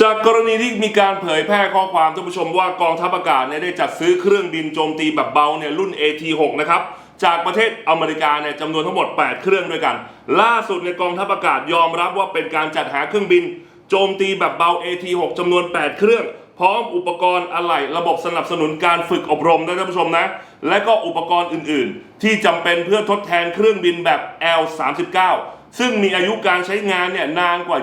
จากกรณีที่มีการเผยแพร่ข้อความท่านผู้ชมว่ากองทัพอากาศเนี่ยได้จัดซื้อเครื่องบินโจมตีแบบเบาเนี่ยรุ่น AT6 นะครับจากประเทศอเมริกาเนี่ยจำนวนทั้งหมด 8 เครื่องด้วยกัน ล่าสุดในกองทัพอากาศยอมรับว่าเป็นการจัดหาเครื่องบิน โจมตีแบบเบา AT6 จำนวน 8 เครื่อง พร้อมอุปกรณ์อะไหล่ระบบสนับสนุนการฝึกอบรมนะท่านผู้ชมนะและก็อุปกรณ์อื่น ๆ ที่จำเป็นเพื่อทดแทนเครื่องบินแบบ L39 ซึ่งมีอายุการใช้งานเนี่ยนานกว่า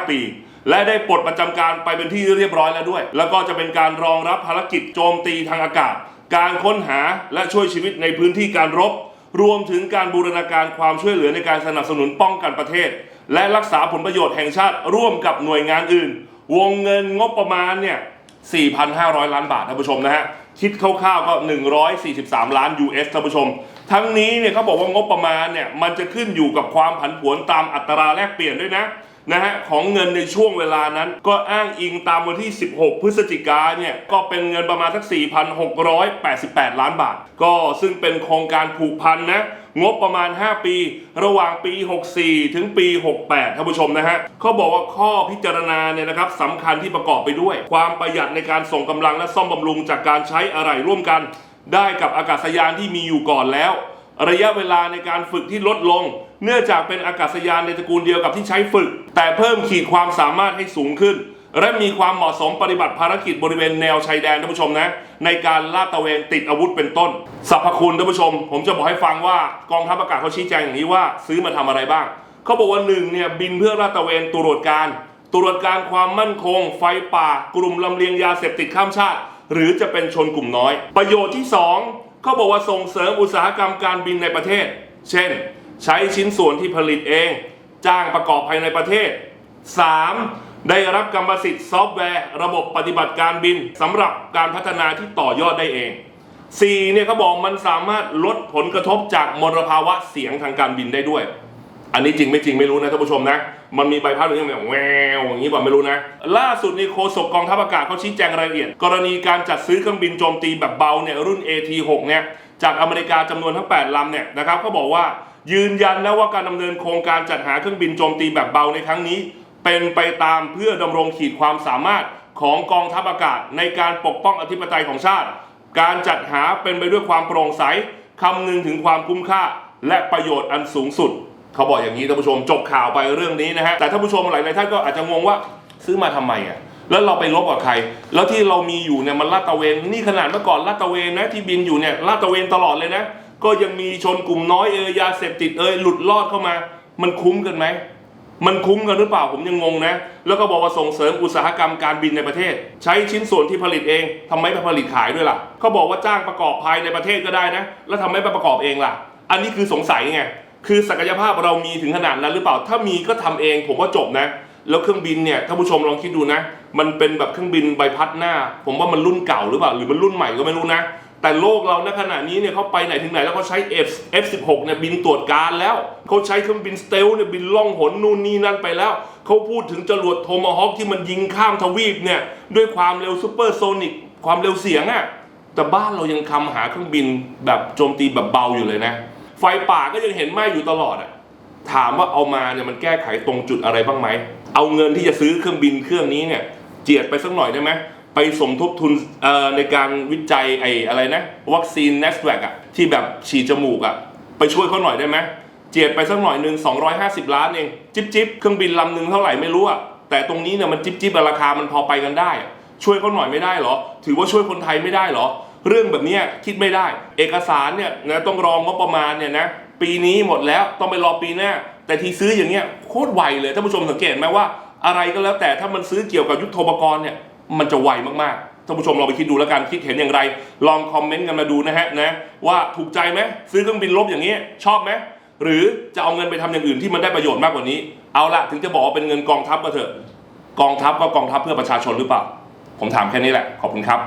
25 ปี และได้ปลดประจำการไปเป็นที่เรียบร้อยแล้วด้วย แล้วก็จะเป็นการรองรับภารกิจโจมตีทางอากาศ การค้นหาและช่วยชีวิตในพื้นที่การรบ รวมถึงการบูรณาการความช่วยเหลือในการสนับสนุนป้องกันประเทศ และรักษาผลประโยชน์แห่งชาติร่วมกับหน่วยงานอื่น วงเงินงบประมาณเนี่ย 4,500 ล้านบาทท่านผู้ชมนะฮะคิดคร่าวๆก็ 143 ล้าน US ท่านผู้ชม ทั้งนี้เนี่ยเขาบอกว่างบประมาณเนี่ยมันจะขึ้นอยู่กับความผันผวนตามอัตราแลกเปลี่ยนด้วยนะ นะฮะของเงินในช่วงเวลานั้น ก็อ้างอิงตามวันที่ 16 พฤศจิกาเนี่ยก็เป็นเงินประมาณสัก 4,688 ล้านบาท ก็ซึ่งเป็นโครงการผูกพันนะงบประมาณ 5 ปี ระหว่างปี 64 ถึงปี 68ท่านผู้ชมนะฮะเขาบอกว่าข้อพิจารณาเนี่ยนะครับสำคัญที่ประกอบไปด้วย ความประหยัดในการส่งกำลังและซ่อมบำรุงจากการใช้อะไรร่วมกัน ได้กับอากาศยานที่มีอยู่ก่อนแล้ว ระยะเวลาในการฝึกที่ลดลง เนื่องจากเป็นอากาศยานในตระกูลเดียวกับที่ใช้ฝึก แต่เพิ่มขีดความสามารถให้สูงขึ้น และมีความเหมาะสมปฏิบัติภารกิจบริเวณแนวชายแดนท่านผู้ชมนะ ในการลาดตระเวนติดอาวุธเป็นต้นสรรพคุณท่านผู้ชม ผมจะบอกให้ฟังว่ากองทัพอากาศเขาชี้แจงอย่างนี้ว่า ซื้อมาทำอะไรบ้าง เขาบอกว่าหนึ่งเนี่ยบินเพื่อลาดตระเวนตรวจการตรวจการความมั่นคง ไฟป่า กลุ่มลำเลียงยาเสพติดข้ามชาติ หรือจะเป็นชนกลุ่มน้อย ประโยชน์ที่สอง เขาบอกว่าส่งเสริมอุตสาหกรรมการบินในประเทศ เช่น ใช้ชิ้นส่วนที่ผลิตเอง จ้างประกอบภายในประเทศ 3. ได้รับกรรมสิทธิ์ซอฟต์แวร์ ระบบปฏิบัติการบินสำหรับการพัฒนาที่ต่อยอดได้เอง 4. เนี่ยเขาบอกมันสามารถลดผลกระทบจากมลภาวะเสียงทางการบินได้ด้วย อันนี้จริงไม่จริงไม่รู้นะท่านผู้ชมนะ มันมีใบพัดหรือยังไงแววอย่างนี้ป่ะไม่รู้นะ ล่าสุดนี่โฆษกกองทัพอากาศเขาชี้แจงรายละเอียด กรณีการจัดซื้อเครื่องบินโจมตีแบบเบาเนี่ยรุ่น AT6 เนี่ยจากอเมริกาจำนวนทั้ง 8ลำเนี่ยนะครับเขาบอกว่ายืนยันนะว่าการดำเนินโครงการจัดหาเครื่องบินโจมตีแบบเบาในครั้งนี้ เป็นไปตามเพื่อดำรงขีดความสามารถของกองทัพอากาศ ในการปกป้องอธิปไตยของชาติ การจัดหาเป็นไปด้วยความโปร่งใสคำนึงถึงความคุ้มค่า และประโยชน์อันสูงสุด เขาบอกอย่างนี้ท่านผู้ชมจบข่าวไปเรื่องนี้นะฮะแต่ท่านผู้ชมหลายๆท่านก็อาจจะงงว่าซื้อมาทำไมอะแล้วเราไปลบกับใคร แล้วที่เรามีอยู่เนี่ยมันลาดตะเวนนี่ขนาดเมื่อก่อนลาดตะเวนนะที่บินอยู่เนี่ยลาดตะเวนตลอดเลยนะ ก็ยังมีชนกลุ่มน้อยเอยยาเสพติดเอยหลุดรอดเข้ามา มันคุ้มกันไหมมันคุ้มกันหรือเปล่าผมยังงงนะ แล้วก็บอกว่าส่งเสริมอุตสาหกรรมการบินในประเทศ ใช้ชิ้นส่วนที่ผลิตเองทำไมไปผลิตขายด้วยล่ะเขาบอกว่าจ้างประกอบภายในประเทศก็ได้นะ แล้วทำไมไปประกอบเองล่ะ อันนี้คือสงสัยไง คือศักยภาพเรามีถึงขนาดนั้นหรือเปล่า ถ้ามีก็ทำเองผมว่าจบนะ แล้วเครื่องบินเนี่ยท่านผู้ชมลองคิดดูนะ มันเป็นแบบเครื่องบินใบพัดหน้า ผมว่ามันรุ่นเก่าหรือเปล่า หรือมันรุ่นใหม่ก็ไม่รู้นะ แต่โลกเราณขณะนี้เนี่ยเขาไปไหนถึงไหนแล้วเขาใช้ F F16 เนี่ยบินตรวจการแล้วเขาใช้เครื่องบินสเตลเนี่ยบินล่องหนนู่นนี่นั่นไปแล้วเขาพูดถึงจรวดโทมาฮอคที่มันยิงข้ามทวีปเนี่ยด้วยความเร็วซูเปอร์โซนิกความเร็วเสียงอะ่ะแต่บ้านเรายังคำหาเครื่องบินแบบโจมตีแบบเบาอยู่เลยนะ ฟป่าก็ยังเห็นไหม้อยู่ตลอดอะ่ะถามว่าเอามาเนี่ยมันแก้ไขตรงจุดอะไรบ้างไหม เอาเงินที่จะซื้อเครื่องบินเครื่องนี้เนี่ย เจียดไปสักหน่อยได้ไหมไปสมทบทุนเอ่อในการวิจัยไอ้อะไรนะ วัคซีน n e s t แ a c อะที่แบบฉีดจมูกอะไปช่วยเขาหน่อยได้ไหมเจียดไปสักหน่อยหนึ่ง250 ล้านเองจิบจิบเครื่องบินลำหนึ่งเท่าไหร่ไม่รู้อะแต่ตรงนี้เนี่ยมันจิบจิบราคามันพอไปกันได้อะช่วยเขาหน่อยไม่ได้เหรอ ถือว่าช่วยคนไทยไม่ได้เหรอ เรื่องแบบนี้คิดไม่ได้ เอกสารเนี่ยนะต้องรองงบประมาณเนี่ยนะปีนี้หมดแล้วต้องไปรอปีหน้า แต่ที่ซื้ออย่างเงี้ยโคตรไวเลยท่านผู้ชมสังเกตไหมว่าอะไรก็แล้วแต่ถ้ามันซื้อเกี่ยวกับยุทโธปกรณ์เนี่ยมันจะไวมากๆท่านผู้ชมลองไปคิดดูแล้วกันคิดเห็นอย่างไร ลองคอมเมนต์กันมาดูนะฮะนะว่าถูกใจไหมซื้อเครื่องบินลบอย่างนี้ชอบไหมหรือจะเอาเงินไปทำอย่างอื่นที่มันได้ประโยชน์มากกว่านี้ เอาละถึงจะบอกว่าเป็นเงินกองทัพก็เถอะ กองทัพก็กองทัพเพื่อประชาชนหรือเปล่า ผมถามแค่นี้แหละ ขอบคุณครับ